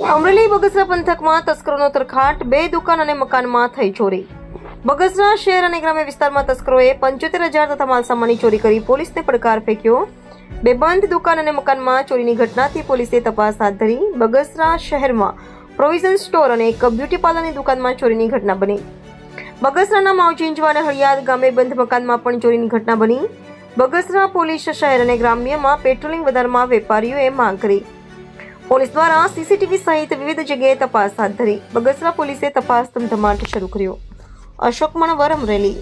અમરેલી બગસરા પંથકમાં તસ્કરોનો તરખાટ, બે દુકાન અને મકાનમાં થઈ ચોરી. બગસરા શહેર અને ગ્રામ્ય વિસ્તારમાં તસ્કરોએ પંચોતેર હજાર તથા માલસામાનની ચોરી કરી પોલીસને પડકાર ફેંક્યો. બે બંધ દુકાન અને મકાનમાં ચોરીની ઘટનાથી પોલીસે તપાસ હાથ ધરી બગસરા શહેરમાં પ્રોવિઝન સ્ટોર અને એક બ્યુટી પાર્લરની દુકાનમાં ચોરીની ઘટના બની. બગસરાના માવચિંચવા અને હળિયાદ ગામે બંધ મકાનમાં પણ ચોરીની ઘટના બની. બગસરા પોલીસ શહેર અને ગ્રામ્યમાં પેટ્રોલિંગ વધારવા વેપારીઓએ માંગ કરી. પોલીસ દ્વારા સીસીટીવી સહિત વિવિધ જગ્યાએ તપાસ હાથ ધરી. બગસરા પોલીસે તપાસ ધમધમાટ શરૂ કર્યો. અશોક મણવર અમરેલી